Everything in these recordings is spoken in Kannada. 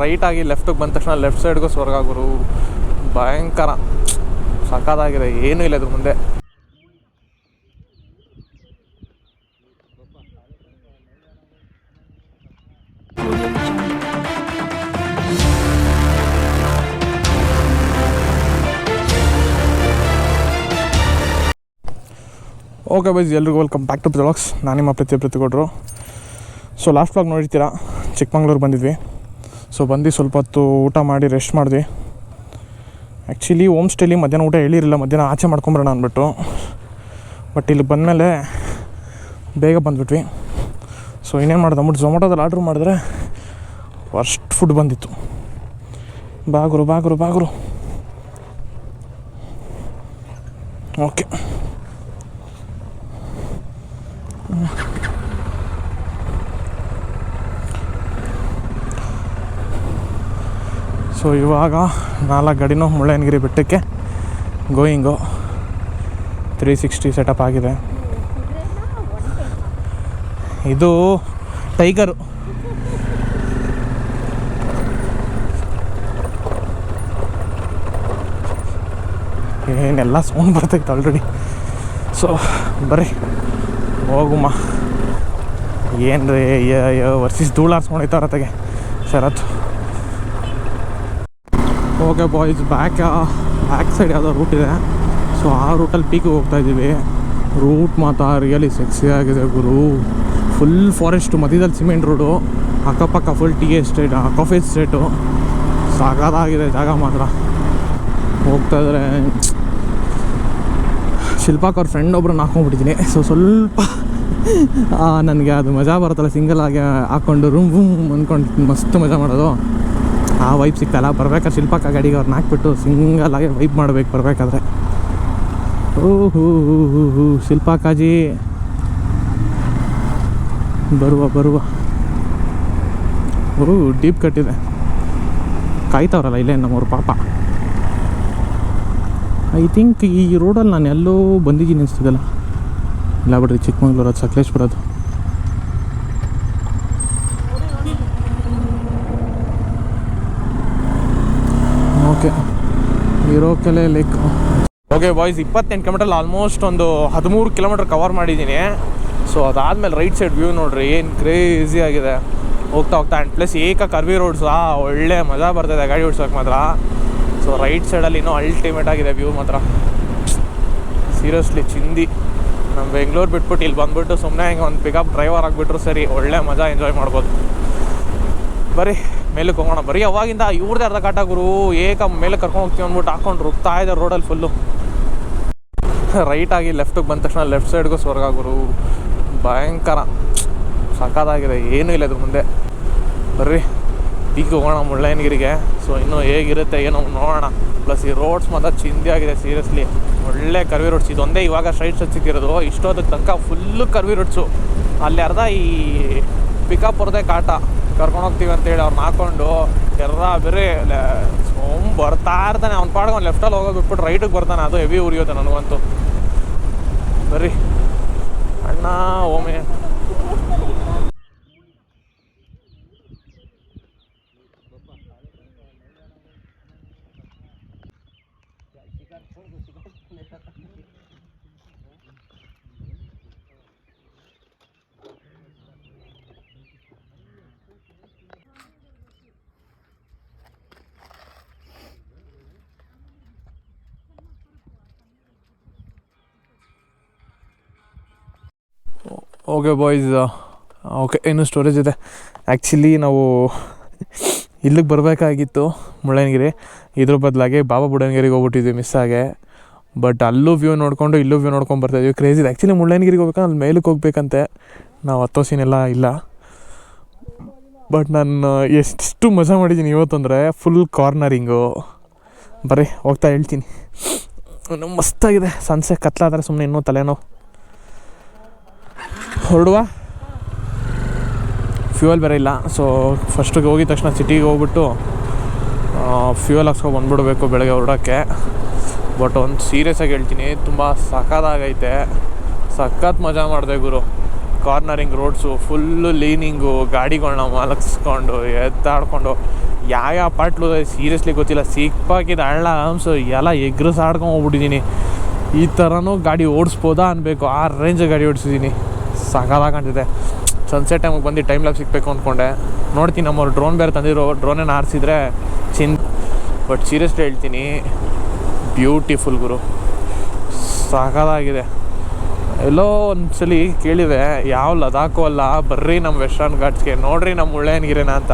ರೈಟಾಗಿ ಲೆಫ್ಟಿಗೆ ಬಂದ ತಕ್ಷಣ ಲೆಫ್ಟ್ ಸೈಡ್ಗೂ ಸ್ವರ್ಗ ಗುರು. ಭಯಂಕರ. ಸಖತ್ತಾಗಿದೆ ಏನೂ ಇಲ್ಲ ಇದ್ರ ಮುಂದೆ. ಓಕೆ ಬೈಸ್ ಎಲ್ರಿಗೂ ವೆಲ್ಕಮ್ ಬ್ಯಾಕ್ ಟು ಬ್ಲಾಗ್ಸ್ ನಾನು ನಿಮ್ಮ ಪ್ರತಿ ಪ್ರತಿಕೊಟ್ರು ಸೊ ಲಾಸ್ಟ್ ಬ್ಲಾಗ್ ನೋಡಿರ್ತೀರಾ? ಚಿಕ್ಕಮಂಗ್ಳೂರು ಬಂದಿದ್ವಿ. ಸೊ ಬಂದು ಸ್ವಲ್ಪ ಹೊತ್ತು ಊಟ ಮಾಡಿ ರೆಸ್ಟ್ ಮಾಡಿದ್ವಿ ಆ್ಯಕ್ಚುಲಿ ಹೋಮ್ ಸ್ಟೇಲಿ ಮಧ್ಯಾಹ್ನ ಊಟ ಹೇಳಿರಲಿಲ್ಲ, ಮಧ್ಯಾಹ್ನ ಆಚೆ ಮಾಡ್ಕೊಂಬರೋಣ ಅಂದ್ಬಿಟ್ಟು. ಬಟ್ ಇಲ್ಲಿ ಬಂದಮೇಲೆ ಬೇಗ ಬಂದ್ಬಿಟ್ವಿ. ಸೊ ಇನ್ನೇನು ಮಾಡಿದೆ? ಅಂದ್ಬಿಟ್ಟು ಝೊಮ್ಯಾಟೋದಲ್ಲಿ ಆರ್ಡ್ರ್ ಮಾಡಿದ್ರೆ ವರ್ಸ್ಟ್ ಫುಡ್ ಬಂದಿತ್ತು. ಬಾಗುರು ಬಾಗುರು ಬಾಗುರು. ಓಕೆ ಸೊ ಇವಾಗ ನಾಲ್ಕು ಗಾಡಿನೂ ಮುಳ್ಳಯ್ಯನಗಿರಿ ಬೆಟ್ಟಕ್ಕೆ ಗೋಯಿಂಗು ತ್ರೀ ಸಿಕ್ಸ್ಟಿ ಸೆಟಪ್ ಆಗಿದೆ. ಇದು ಟೈಗರು. ಏನೆಲ್ಲ ಸೌಂಡ್ ಬರ್ತೈತೆ ಆಲ್ರೆಡಿ ಸೊ ಬರ್ರಿ ಹೋಗುಮ್ಮ ಏನು ರೀ ವರ್ಷಿಸ್ ಧೂಳು ಹಾರ್ಸ್ಕೊಂಡೈತೆ ರತೆಗೆ Sharath. Okay boys back back side ಯಾವುದೋ ರೂಟ್ ಇದೆ. ಸೊ ಆ ರೂಟಲ್ಲಿ ಪೀಕಿಗೆ ಹೋಗ್ತಾ ಇದ್ದೀವಿ. ರೂಟ್ ಮಾತ್ರ ರಿಯಲಿ ಸೆಕ್ಸಿ ಆಗಿದೆ ಗುರು. ಫುಲ್ ಫಾರೆಸ್ಟು ಮಧ್ಯದಲ್ಲಿ ಸಿಮೆಂಟ್ ರೋಡು ಅಕ್ಕಪಕ್ಕ full tea estate coffee estate ಸಾಕಾಗಿದೆ ಜಾಗ ಮಾತ್ರ. ಹೋಗ್ತಾ ಇದ್ರೆ, ಶಿಲ್ಪಾಕ್ ಅವ್ರ ಫ್ರೆಂಡ್ ಒಬ್ರನ್ನ ಹಾಕೊಂಡ್ಬಿಟ್ಟಿದ್ದೀನಿ ಸೊ ಸ್ವಲ್ಪ ನನಗೆ ಅದು ಮಜಾ ಬರುತ್ತಲ್ಲ ಸಿಂಗಲ್ ಆಗಿ ಹಾಕ್ಕೊಂಡು ರೂಮ್ ರೂಮ್ ಅಂದ್ಕೊಂಡು ಮಸ್ತ್ ಮಜಾ ಮಾಡೋದು. ಆ ವೈಪ್ ಸಿಗ್ತಲ್ಲ ಬರ್ಬೇಕಾದ್ರೆ ಶಿಲ್ಪಕ್ಕ ಗಾಡಿಗೆ ಅವ್ರನ್ನ ಹಾಕ್ಬಿಟ್ಟು ಆಗಿ ವೈಪ್ ಮಾಡ್ಬೇಕು ಬರಬೇಕಾದ್ರೆ. ಓ ಹೂ ಹೂ ಶಿಲ್ಪಾಕಾಜಿ ಬರುವ ಬರುವ. ಓ ಡೀಪ್ ಕಟ್ಟಿದೆ ಕಾಯ್ತಾವ್ರಲ್ಲ ಇಲ್ಲೇ ನಮ್ಮವ್ರ ಪಾಪ. ಐ ಥಿಂಕ್ ಈ ರೋಡಲ್ಲಿ ನಾನು ಎಲ್ಲೋ ಬಂದಿದ್ದೀನಿ ಅನಿಸ್ತಿದ್ದಲ್ಲ ಇಲ್ಲ ಬಿಡ್ರಿ, ಚಿಕ್ಕಮಂಗ್ಳೂರು ಅದು ಓಕೆ ಇರೋಕೆಲೆ ಲೈಕ್ ಓಕೆ ಬಾಯ್ಸ್ ಇಪ್ಪತ್ತೆಂಟು ಕಿಲೋಮೀಟರ್ ಆಲ್ಮೋಸ್ಟ್ ಒಂದು ಹದಿಮೂರು ಕಿಲೋಮೀಟರ್ ಕವರ್ ಮಾಡಿದ್ದೀನಿ. ಸೊ ಅದಾದಮೇಲೆ ರೈಟ್ ಸೈಡ್ ವ್ಯೂ ನೋಡ್ರಿ, ಏನು ಕ್ರೇಜಿ ಆಗಿದೆ. ಹೋಗ್ತಾ ಹೋಗ್ತಾ ಆ್ಯಂಡ್ ಪ್ಲಸ್ ಏಕ ಕರ್ವಿ ರೋಡ್ಸ್ ಆ, ಒಳ್ಳೆ ಮಜಾ ಬರ್ತಿದೆ ಗಾಡಿ ಓಡಿಸೋಕೆ ಮಾತ್ರ. ಸೊ ರೈಟ್ ಸೈಡಲ್ಲಿ ಇನ್ನೂ ಅಲ್ಟಿಮೇಟ್ ಆಗಿದೆ ವ್ಯೂ ಮಾತ್ರ. ಸೀರಿಯಸ್ಲಿ ಚಿಂದಿ. ನಮ್ಮ ಬೆಂಗಳೂರು ಬಿಟ್ಬಿಟ್ಟು ಇಲ್ಲಿ ಬಂದ್ಬಿಟ್ಟು ಸುಮ್ಮನೆ ಹಿಂಗೆ ಒಂದು ಪಿಕಪ್ ಡ್ರೈವರ್ ಆಗಿಬಿಟ್ರು ಸರಿ, ಒಳ್ಳೆ ಮಜಾ ಎಂಜಾಯ್ ಮಾಡ್ಬೋದು. ಬರೀ ಮೇಲಕ್ಕೆ ಹೋಗೋಣ. ಬರೀ ಅವಾಗಿಂದ ಇವ್ರದ್ದೇ ಅರ್ಧ ಕಾಟ ಗುರು. ಏಕ ಮೇಲೆ ಕರ್ಕೊಂಡು ಹೋಗ್ತೀವಿ ಅಂದ್ಬಿಟ್ಟು ಹಾಕೊಂಡು ರುಕ್ತಾ ಇದೆ ರೋಡಲ್ಲಿ ಫುಲ್ಲು ರೈಟಾಗಿ ಲೆಫ್ಟಿಗೆ ಬಂದ ತಕ್ಷಣ ಲೆಫ್ಟ್ ಸೈಡ್ಗೂ ಸ್ವರ್ಗ ಗುರು. ಭಯಂಕರ. ಸಖತ್ತಾಗಿದೆ ಏನೂ ಇಲ್ಲ ಇದ್ರ ಮುಂದೆ. ಬರ್ರಿ, ಈಗ ಹೋಗೋಣ ಮುಳ್ಳಯ್ಯನಗಿರಿಗೆ. ಸೊ ಇನ್ನೂ ಹೇಗಿರುತ್ತೆ ಏನೋ ನೋಡೋಣ. ಪ್ಲಸ್ ಈ ರೋಡ್ಸ್ ಮಾತ್ರ ಚಿಂದಿ ಆಗಿದೆ ಸೀರಿಯಸ್ಲಿ ಒಳ್ಳೆ ಕರ್ವಿ ರೋಡ್ಸ್ ಇದೊಂದೇ ಇವಾಗ ಸ್ಟ್ರೈಟ್ ಸಚ್ ಇಷ್ಟೋದಕ್ಕೆ ತನಕ ಫುಲ್ಲು ಕರ್ವಿ ರೋಡ್ಸು ಅಲ್ಲಿ ಅರ್ಧ ಈ ಪಿಕಪ್ ಹೊರದೇ ಕಾಟ. ಕರ್ಕೊಂಡು ಹೋಗ್ತೀವಿ ಅಂತೇಳಿ ಅವ್ರನ್ನ ಹಾಕೊಂಡು ಎಲ್ಲ ಬೇರೆ ಸೋಮ್ ಬರ್ತಾ ಇರ್ತಾನೆ. ಅವ್ನ ಪಾಡ್ಗೆ ಅವ್ನು ಲೆಫ್ಟಲ್ಲಿ ಹೋಗೋದು ಬಿಟ್ಬಿಟ್ಟು ರೈಟಿಗೆ ಬರ್ತಾನೆ. ಅದು ಹೆವಿ ಉರಿಯೋದು ನನಗಂತೂ. ಬರ್ರಿ ಅಣ್ಣ ಓಮೆ ಓಕೆ ಬಾಯ್ಸ್ ಓಕೆ ಇನ್ನೂ ಸ್ಟೋರೇಜ್ ಇದೆ. ಆ್ಯಕ್ಚುಲಿ ನಾವು ಇಲ್ಲಿಗೆ ಬರಬೇಕಾಗಿತ್ತು ಮುಳ್ಳಯ್ಯನಗಿರಿ. ಇದ್ರ ಬದಲಾಗಿ ಬಾಬಾ ಬುಡನಗಿರಿಗೆ ಹೋಗ್ಬಿಟ್ಟಿದ್ವಿ ಮಿಸ್ ಆಗಿ. ಬಟ್ ಅಲ್ಲೂ ವ್ಯೂ ನೋಡಿಕೊಂಡು, ಇಲ್ಲೂ ವ್ಯೂ ನೋಡ್ಕೊಂಡು ಬರ್ತಾಯಿದ್ವಿ ಕ್ರೇಜ್ ಇದೆ. ಆ್ಯಕ್ಚುಲಿ ಮುಳ್ಳಯ್ಯನಗಿರಿಗೆ ಹೋಗ್ಬೇಕಂದ್ರೆ ಅಲ್ಲಿ ಮೇಲಕ್ಕೆ ಹೋಗ್ಬೇಕಂತೆ. ನಾವು ಹತ್ತೋಸಿನೆಲ್ಲ ಇಲ್ಲ. ಬಟ್ ನಾನು ಎಷ್ಟು ಮಜಾ ಮಾಡಿದ್ದೀನಿ ಇವತ್ತಂದರೆ ಫುಲ್ ಕಾರ್ನರಿಂಗು ಬರೀ ಹೋಗ್ತಾ ಹೇಳ್ತೀನಿ. ಮಸ್ತಾಗಿದೆ ಸನ್ಸೆ ಕತ್ಲಾದರೆ ಸುಮ್ಮನೆ ಇನ್ನೂ ತಲೆನೋವು. ಹೊರಡುವ. ಫ್ಯೂಯಲ್ ಬೇರೆ ಇಲ್ಲ. ಸೊ ಫಸ್ಟಿಗೆ ಹೋಗಿದ ತಕ್ಷಣ ಸಿಟಿಗೆ ಹೋಗ್ಬಿಟ್ಟು ಫ್ಯೂಯಲ್ ಹಾಕ್ಸ್ಕೊಂಡು ಬಂದ್ಬಿಡ್ಬೇಕು ಬೆಳಗ್ಗೆ ಹೊರಡೋಕ್ಕೆ. ಬಟ್ ಒಂದು ಸೀರಿಯಸ್ ಆಗಿ ಹೇಳ್ತೀನಿ, ತುಂಬ ಸಖತ್ತಾಗೈತೆ. ಸಖತ್ ಮಜಾ ಮಾಡಿದೆ ಗುರು. ಕಾರ್ನರಿಂಗ್ ರೋಡ್ಸು ಫುಲ್ಲು ಲೀನಿಂಗು ಗಾಡಿಗಳನ್ನ ಮಲಗಿಸ್ಕೊಂಡು ಎತ್ತಾಡ್ಕೊಂಡು ಯಾವ ಪಾಟ್ಲು ಸೀರಿಯಸ್ಲಿ ಗೊತ್ತಿಲ್ಲ. ಸಿಕ್ಕಾಕಿದ ಹಳ್ಳ ಹಂಸು ಎಲ್ಲ ಎಗ್ರಸ್ ಆಡ್ಕೊಂಡು ಹೋಗ್ಬಿಟ್ಟಿದ್ದೀನಿ ಈ ಥರನೂ ಗಾಡಿ ಓಡಿಸ್ಬೋದಾ ಅನ್ಬೇಕು. ಆ ರೇಂಜ್ ಗಾಡಿ ಓಡಿಸಿದ್ದೀನಿ ಸಕಾಲಾಗಿ ಕಾಣ್ತಿದೆ ಸನ್ಸೆಟ್ ಟೈಮಿಗೆ ಬಂದು ಟೈಮ್ ಲಾಗ್ ಸಿಗಬೇಕು ಅಂದ್ಕೊಂಡೆ ನೋಡ್ತೀನಿ ನಮ್ಮವ್ರು ಡ್ರೋನ್ ಬೇರೆ ತಂದಿರೋ ಡ್ರೋನೇನು ಆರಿಸಿದ್ರೆ ಚಿನ್ ಬಟ್ ಸೀರಿಯಸ್ಲಿ ಹೇಳ್ತೀನಿ ಬ್ಯೂಟಿಫುಲ್ ಗುರು. ಸಾಕಾಗಿದೆ ಎಲ್ಲೋ ಒಂದ್ಸಲಿ ಕೇಳಿದೆ, ಯಾವ ಲದಾಖು ಅಲ್ಲ, ಬರ್ರಿ ನಮ್ಮ ವೆಸ್ಟರ್ನ್ ಘಾಟ್ಸ್ಗೆ, ನೋಡ್ರಿ ನಮ್ಮ ಮುಳ್ಳಯ್ಯನಗಿರಿನ ಅಂತ.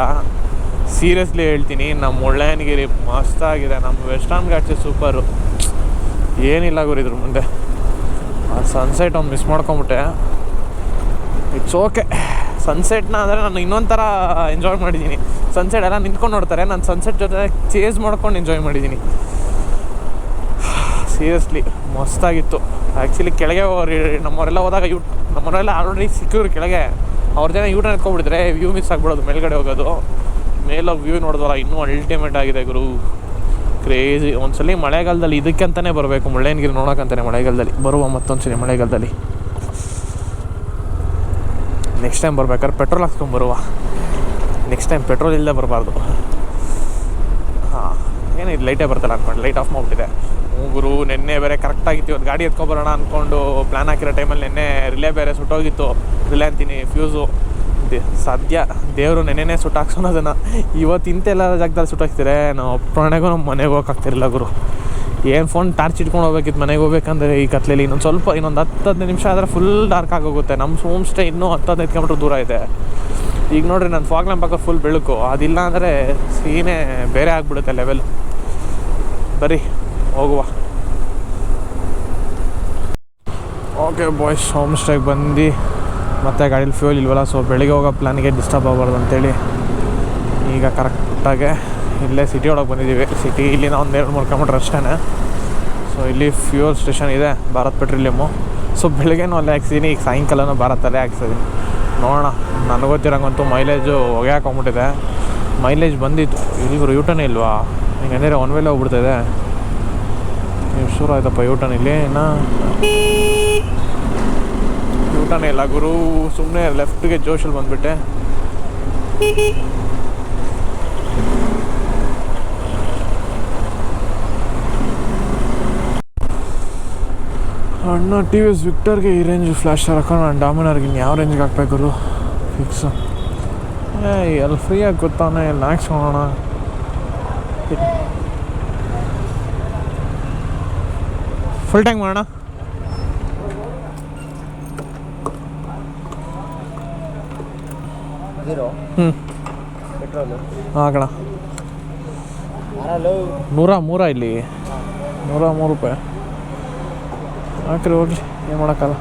ಸೀರಿಯಸ್ಲಿ ಹೇಳ್ತೀನಿ ನಮ್ಮ ಮುಳ್ಳಯ್ಯನಗಿರಿ ಮಸ್ತಾಗಿದೆ ನಮ್ಮ ವೆಸ್ಟರ್ನ್ ಘಾಟ್ಸೇ ಸೂಪರು ಏನಿಲ್ಲ ಗುರು ಇದ್ರ ಮುಂದೆ. ಆ ಸನ್ಸೆಟ್ ಒಂದು ಮಿಸ್ ಮಾಡ್ಕೊಂಬಿಟ್ಟೆ. ಇಟ್ಸ್ ಓಕೆ ಸನ್ಸೆಟ್ನ ಅಂದರೆ ನಾನು ಇನ್ನೊಂದು ಎಂಜಾಯ್ ಮಾಡಿದ್ದೀನಿ. ಸನ್ಸೆಟ್ ಎಲ್ಲ ನಿಂತ್ಕೊಂಡು ನೋಡ್ತಾರೆ. ನಾನು ಸನ್ಸೆಟ್ ಜೊತೆ ಚೇಸ್ ಮಾಡ್ಕೊಂಡು ಎಂಜಾಯ್ ಮಾಡಿದ್ದೀನಿ. ಸೀರಿಯಸ್ಲಿ ಮಸ್ತಾಗಿತ್ತು. ಆ್ಯಕ್ಚುಲಿ ಕೆಳಗೆ ನಮ್ಮವರೆಲ್ಲ ಹೋದಾಗ ಯೂ ನಮ್ಮವರೆಲ್ಲ ಆಲ್ರೆಡಿ ಸಿಕ್ಕಿದ್ರು ಕೆಳಗೆ. ಅವ್ರ ಜನ ಯೂಟ್ ಎತ್ಕೊಂಡ್ಬಿಟ್ಟಿದ್ರೆ ವ್ಯೂ ಮಿಸ್ ಆಗ್ಬಿಡೋದು, ಮೇಲ್ಗಡೆ ಹೋಗೋದು. ಮೇಲೋಗಿ ವ್ಯೂ ನೋಡಿದ್ವಲ್ಲ, ಇನ್ನೂ ಅಲ್ಟಿಮೇಟ್ ಆಗಿದೆ ಗುರು. ಕ್ರೇಜಿ ಒಂದ್ಸಲಿ ಮಳೆಗಾಲದಲ್ಲಿ ಇದಕ್ಕೆ ಅಂತಲೇ ಬರಬೇಕು. ಮುಳ್ಳಯ್ಯನಗಿರಿ ನೋಡೋಕ್ಕಂತಾನೆ ಮಳೆಗಾಲದಲ್ಲಿ. ಬರುವ ಮತ್ತೊಂದ್ಸಲಿ ಮಳೆಗಾಲದಲ್ಲಿ. ನೆಕ್ಸ್ಟ್ ಟೈಮ್ ಬರ್ಬೇಕಾದ್ರೆ ಪೆಟ್ರೋಲ್ ಹಾಕ್ಸ್ಕೊಂಬರುವ ನೆಕ್ಸ್ಟ್ ಟೈಮ್ ಪೆಟ್ರೋಲ್ ಇಲ್ಲದೆ ಬರಬಾರ್ದು. ಹಾಂ, ಏನು ಇದು ಲೈಟೇ ಬರ್ತಲ್ಲ ಅನ್ಕೊಂಡು. Light off ಮಾಡಿಬಿಟ್ಟಿದೆ. ಮೂಗುರು ನಿನ್ನೆ ಬೇರೆ ಕರೆಕ್ಟಾಗಿತ್ತು ಇವತ್ತು ಗಾಡಿ ಎತ್ಕೊಬರೋಣ ಅಂದ್ಕೊಂಡು ಪ್ಲ್ಯಾನ್ ಹಾಕಿರೋ ಟೈಮಲ್ಲಿ ನೆನ್ನೆ ರಿಲೇ ಬೇರೆ ಸುಟ್ಟೋಗಿತ್ತು. ರಿಲೇ ಅಂತೀನಿ ಫ್ಯೂಸು ಸದ್ಯ ದೇವರು ನೆನ್ನೆನೇ ಸುಟ್ಟು ಹಾಕ್ಸೋಣ ಅದನ್ನು ಇವತ್ತು ಇಂತೆಲ್ಲ ಜಾಗದಲ್ಲಿ ಸುಟ್ಟಾಕ್ತಿದ್ರೆ ನಾವು ಪ್ರಾಣಿಗೂ ನಮ್ಮ ಮನೆಗೆ ಹೋಗಕ್ಕಾಗ್ತಿರಲಿಲ್ಲ ಗುರು. ಏನು ಫೋನ್ ಟಾರ್ಚ್ ಇಟ್ಕೊಂಡು ಹೋಗ್ಬೇಕಿತ್ತು, ಮನೆಗೆ ಹೋಗ್ಬೇಕಂದ್ರೆ ಈ ಕತ್ಲೆಲಿ ಇನ್ನೊಂದು ಸ್ವಲ್ಪ, ಇನ್ನೊಂದು ಹತ್ತು ಹದಿನೈದು ನಿಮಿಷ ಆದರೆ ಫುಲ್ ಡಾರ್ಕ್ ಆಗೋಗುತ್ತೆ. ನಮ್ಮ ಹೋಮ್ ಸ್ಟೇ ಇನ್ನೂ ಹತ್ತು ಹದಿನೈದು ಕಿಲೋಮೀಟ್ರ್ ದೂರ ಇದೆ. ಈಗ ನೋಡಿರಿ, ನಾನು ಫಾಗ್ ಲ್ಯಾಂಪ್ ಫುಲ್ ಬೆಳಕು. ಅದಿಲ್ಲ ಅಂದರೆ ಸೀನೇ ಬೇರೆ ಆಗಿಬಿಡುತ್ತೆ ಲೆವೆಲ್ ಬರೀ, ಹೋಗುವ. ಓಕೆ ಬಾಯ್ಸ್ ಹೋಮ್ ಸ್ಟೇಗೆ ಬಂದು ಮತ್ತೆ ಗಾಡೀಲಿ ಫ್ಯೂಲ್ ಇಲ್ವಲ್ಲ ಸೊ ಬೆಳಿಗ್ಗೆ ಹೋಗೋ ಪ್ಲ್ಯಾನಿಗೆ ಡಿಸ್ಟರ್ಬ್ ಆಗಬಾರ್ದು ಅಂತೇಳಿ. ಈಗ ಕರೆಕ್ಟಾಗೆ ಇಲ್ಲೇ ಸಿಟಿ ಒಳಗೆ ಬಂದಿದ್ದೀವಿ ಸಿಟಿ ಇಲ್ಲಿನ ಒಂದು ಎರಡು, ಮೂರು ಕಿಲೋಮೀಟ್ರ್ ಅಷ್ಟೇ ಸೊ ಇಲ್ಲಿ ಫ್ಯೂಯಲ್ ಸ್ಟೇಷನ್ ಇದೆ, ಭಾರತ್ ಪೆಟ್ರೋಲಿಯಮ್ಮು ಸೊ ಬೆಳಗ್ಗೆನೂ ಅಲ್ಲೇ ಹಾಕ್ಸಿದ್ದೀನಿ ಈಗ ಸಾಯಂಕಾಲನೂ ಭಾರತಲ್ಲೇ ಹಾಕ್ಸಿದ್ದೀನಿ ನೋಡೋಣ, ನನಗೆ ಗೊತ್ತಿರೋಂಗಂತೂ ಮೈಲೇಜು ಹೊಗೆ ಹಾಕೊಂಬಿಟ್ಟಿದೆ ಮೈಲೇಜ್ ಬಂದಿತ್ತು. ಇಲ್ಲಿಗೂ ಯೂಟರ್ನ್ ಇಲ್ವಾ? ಹಿಂಗಂದರೆ ಒನ್ ವೇಲೆ ಹೋಗ್ಬಿಡ್ತಿದೆ. ನೀವು ಶೂರ್ ಆಯ್ತಪ್ಪ ಯೂಟರ್ನ್ ಇಲ್ಲಿ? ಇನ್ನು ಯೂಟನೇ ಇಲ್ಲ ಗುರು. ಸುಮ್ಮನೆ ಲೆಫ್ಟಿಗೆ ಜೋಶಲ್ಲಿ ಬಂದುಬಿಟ್ಟೆ. ಅಣ್ಣ ಟಿ ವಿ ಎಸ್ ವಿಕ್ಟರ್ಗೆ ಈ ರೇಂಜ್ ಫ್ಲ್ಯಾಶ್ ಹಾಕೊಂಡು ನಾನು ಡಾಮಿನರ್ಗೆ ಇನ್ನು ಯಾವ ರೇಂಜ್ಗೆ ಹಾಕ್ಬೇಕು ಫಿಕ್ಸು ಏ ಎಲ್ಲಿ ಫ್ರೀಯಾಗಿ ಗೊತ್ತಾನೆ. ಎಲ್ಲಿ ಮಾಡೋಣ? ಫುಲ್ ಟ್ಯಾಂಕ್ ಮಾಡೋಣ ಹ್ಞೂ ಯಾರಲ್ಲೋ ನೂರ ಮೂರ ಇಲ್ಲಿ. ನೂರ ಮೂರು ರೂಪಾಯಿ. ಹಾಕ್ರಿ ಹೋಗ್ರಿ ಏನು ಮಾಡೋಕ್ಕಲ್ಲ.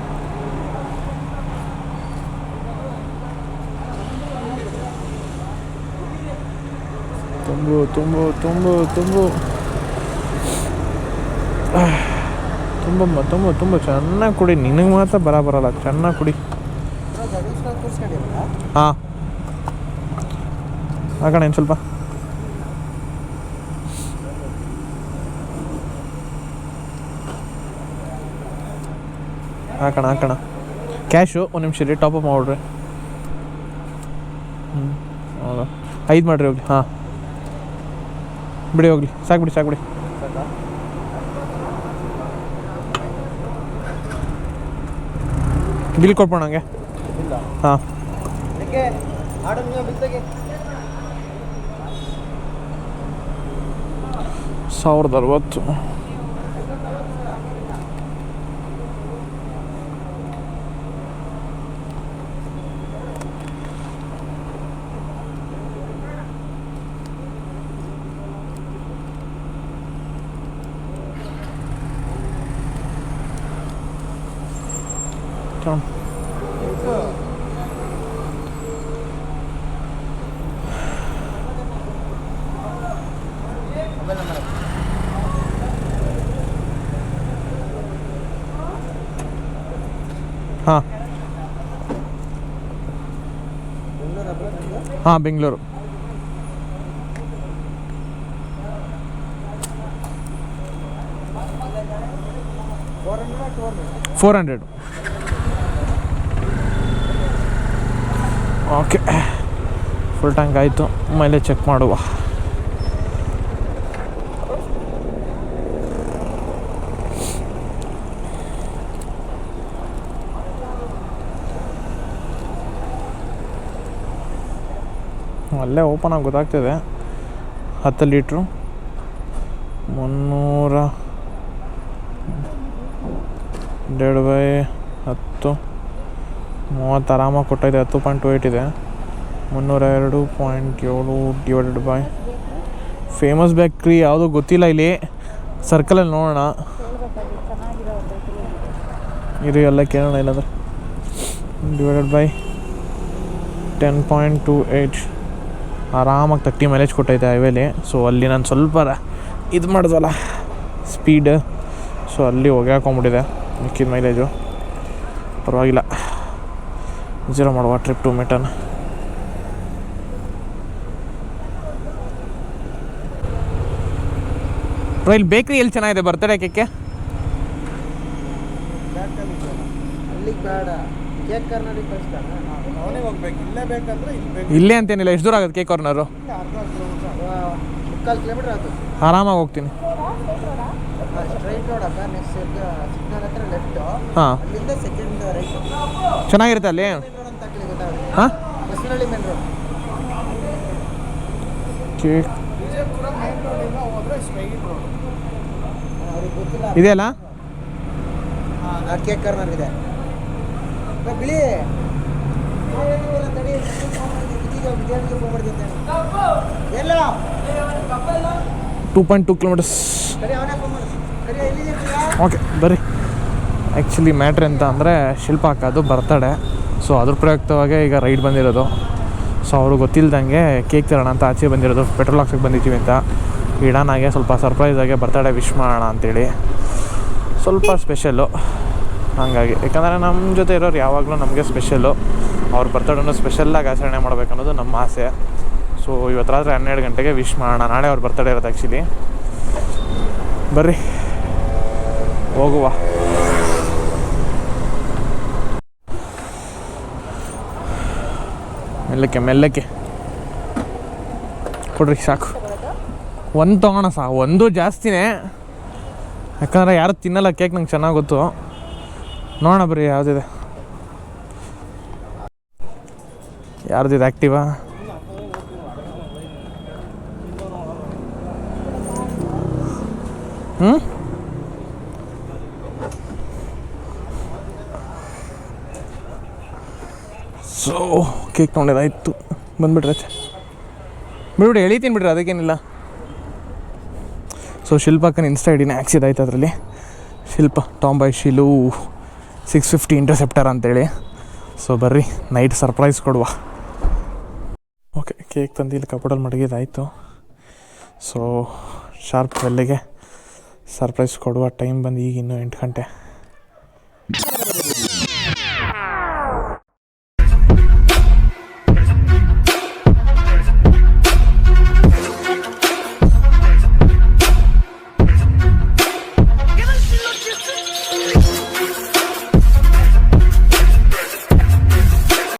ತುಂಬು ತುಂಬು ತುಂಬು ತುಂಬು. ತುಂಬಮ್ಮ ತುಂಬ ತುಂಬ ಚೆನ್ನಾಗಿ ಕುಡಿ. ನಿನಗೆ ಮಾತ್ರ ಬರ ಬರಲ್ಲ ಚೆನ್ನಾಗಿ ಕುಡಿ. ಹಾಂ. ಹಾಕೋಣ ಏನು ಸ್ವಲ್ಪ. ಹಾಕೋಣ ಹಾಕೋಣ. ಕ್ಯಾಶು ಒಂದು ನಿಮಿಷ ರೀ ಟಾಪ್ ಅಪ್ ಮಾಡ್ರಿ ಹ್ಞೂ ಹೌದಾ? ಐದು ಮಾಡಿರಿ, ಹೋಗ್ಲಿ, ಹಾಂ. ಬಿಡಿ, ಹೋಗ್ಲಿ, ಸಾಕು ಬಿಡಿ ಸಾಕು ಬಿಡಿ. ಬಿಲ್ ಕೊಟ್ಬಿಡ ಹಂಗೆ ಹಾಂ. ಸಾವಿರದ ಅರವತ್ತು. ಹಾಂ ಬೆಂಗಳೂರು ಹಬ್ಬ ಹಾಂ Bengaluru four hundred two hundred four hundred okay full tank ಆಯಿತು. ಮೇಲೆ ಚೆಕ್ ಮಾಡುವ. ಅಲ್ಲೇ ಓಪನ್ ಆಗಿ ಗೊತ್ತಾಗ್ತಿದೆ. ಹತ್ತು ಲೀಟ್ರು. ಮುನ್ನೂರ. ಎರಡು ಬೈ ಹತ್ತು. ಮೂವತ್ತು ಆರಾಮಾಗಿ ಕೊಟ್ಟೈತೆ ಹತ್ತು ಪಾಯಿಂಟ್ ಟು ಏಯ್ಟ್ ಇದೆ. ಮುನ್ನೂರ ಎರಡು ಪಾಯಿಂಟ್ ಏಳು ಡಿವೈಡೆಡ್ ಬೈ ಫೇಮಸ್ ಬೇಕ್ರಿ ಯಾವುದೂ ಗೊತ್ತಿಲ್ಲ ಇಲ್ಲಿ. ಸರ್ಕಲಲ್ಲಿ ನೋಡೋಣ. ಇದು ಎಲ್ಲ ಕೇಳೋಣ ಇಲ್ಲಾಂದ್ರೆ. Divided by ten point two eight ಆರಾಮಾಗಿ ತರ್ಟಿ ಮೈಲೇಜ್ ಕೊಟ್ಟೈತೆ ಹೈವೇಲಿ ಸೊ ಅಲ್ಲಿ ನಾನು ಸ್ವಲ್ಪ ಇದು ಮಾಡಿದಲ್ಲ. ಸ್ಪೀಡ್ ಸೊ ಅಲ್ಲಿ ಹೋಗಿ ಹಾಕೊಂಬಿಟ್ಟಿದೆ ಮಿಕ್ಕಿದ ಮೈಲೇಜು ಪರವಾಗಿಲ್ಲ. ಜೀರೋ ಮಾಡುವ ಟ್ರಿಪ್ ಟು ಮಿಟನ್ ಇಲ್ಲಿ ಬೇಕ್ರಿ ಎಲ್ಲಿ ಚೆನ್ನಾಗಿದೆ? ಬರ್ತಡೇ ಕೇಕೆ ಇಲ್ಲೇ ಅಂತೇನಿಲ್ಲ ಎಷ್ಟು ದೂರ ಆಗುತ್ತೆ ಕೇಕ್ ಕಾರ್ನರು ಆರಾಮಾಗಿ ಹೋಗ್ತೀನಿ. ಹಾಂ. ಅಲ್ಲಿಂದ ಸೆಕೆಂಡ್ ರೈಟ್ ಚೆನ್ನಾಗಿರುತ್ತೆ ಅಲ್ಲಿ ಮೇನ್ ರೋಡ್ ಅಂತ ಹಾಕಲಿ ಗೊತ್ತಾಗುತ್ತೆ ಹಾಂ? ಇದೆಯಲ್ಲ? ಕೇಕ್ ಕಾರ್ನರ್ ಇದೆ ಬಿಳಿ. Two point two kilometres. Okay ಬರ್ರಿ. ಆ್ಯಕ್ಚುಲಿ ಮ್ಯಾಟ್ರ್ ಅಂತ ಅಂದರೆ ಶಿಲ್ಪ ಹಾಕೋದು ಬರ್ತಡೆ. ಸೊ ಅದ್ರ ಪ್ರಯುಕ್ತವಾಗಿ ಈಗ ರೈಡ್ ಬಂದಿರೋದು. ಸೊ ಅವರು ಗೊತ್ತಿಲ್ದಂಗೆ ಕೇಕ್ ತರೋಣ ಅಂತ ಆಚೆ ಬಂದಿರೋದು. ಪೆಟ್ರೋಲ್ ಹಾಕ್ಸಕ್ಕೆ ಬಂದಿದ್ದೀವಿ ಅಂತ. ಇಡಾನಾಗೆ ಸ್ವಲ್ಪ ಸರ್ಪ್ರೈಸಾಗೆ ಬರ್ತಡೇ ವಿಶ್ ಮಾಡೋಣ ಅಂತೇಳಿ. ಸ್ವಲ್ಪ ಸ್ಪೆಷಲ್ಲು ಹಾಗಾಗಿ. ಯಾಕಂದರೆ ನಮ್ಮ ಜೊತೆ ಇರೋರು ಯಾವಾಗಲೂ ನಮಗೆ ಸ್ಪೆಷಲ್ಲು ಅವ್ರ ಬರ್ತಡೇನೂ ಸ್ಪೆಷಲ್ಲಾಗಿ ಆಚರಣೆ ಮಾಡಬೇಕನ್ನೋದು ನಮ್ಮ ಆಸೆ. ಸೊ ಇವತ್ತು ರಾತ್ರಿ ಹನ್ನೆರಡು ಗಂಟೆಗೆ ವಿಶ್ ಮಾಡೋಣ. ನಾಳೆ ಅವ್ರ ಬರ್ತಡೇ ಇರೋದು ಆ್ಯಕ್ಚುಲಿ ಬರ್ರಿ. ಹೋಗುವ. ಮೆಲ್ಲಕ್ಕೆ ಮೆಲ್ಲಕ್ಕೆ ಕೊಡ್ರಿ, ಸಾಕು. ಒಂದು ತೊಗೋಣ ಸಾ, ಒಂದು ಜಾಸ್ತಿನೇ. ಯಾಕಂದರೆ ಯಾರು ತಿನ್ನಲ್ಲ ಕೇಕ್, ನಂಗೆ ಚೆನ್ನಾಗಿ ಗೊತ್ತು. ನೋಡೋಣ ಬರ್ರಿ, ಯಾವುದಿದೆ. ಯಾರ್ದಿದೆ ಆ್ಯಕ್ಟಿವಾ ಸೊ ಕೇಕ್ ತೊಗೊಂಡಿದ್ದಾಯ್ತು ಬಂದ್ಬಿಟ್ರೆ ಬಿಡ್ಬಿಡಿ ಎಳಿತೀನಿ ಬಿಡ್ರಿ, ಅದಕ್ಕೇನಿಲ್ಲ. ಸೊ ಶಿಲ್ಪಕ್ಕನ ಇನ್ಸ್ಟಾ ಐಡಿನ ಆ್ಯಕ್ಸಿಡ್ ಆಯ್ತು ಅದರಲ್ಲಿ. Shilpa tomboy Shilu six fifty interceptor ಅಂತೇಳಿ. ಸೊ ಬರ್ರಿ ನೈಟ್ ಸರ್ಪ್ರೈಸ್ ಕೊಡುವ. ಓಕೆ ಕೇಕ್ ತಂದು ಇಲ್ಲಿ ಕಪಡಲ್ಲಿ ಮಡಗಿದಾಯಿತು ಸೊ ಶಾರ್ಪ್ ಬೆಲ್ಲಿಗೆ ಸರ್ಪ್ರೈಸ್ ಕೊಡುವ. ಟೈಮ್ ಬಂದು ಈಗ ಇನ್ನೂ ಎಂಟು ಗಂಟೆ.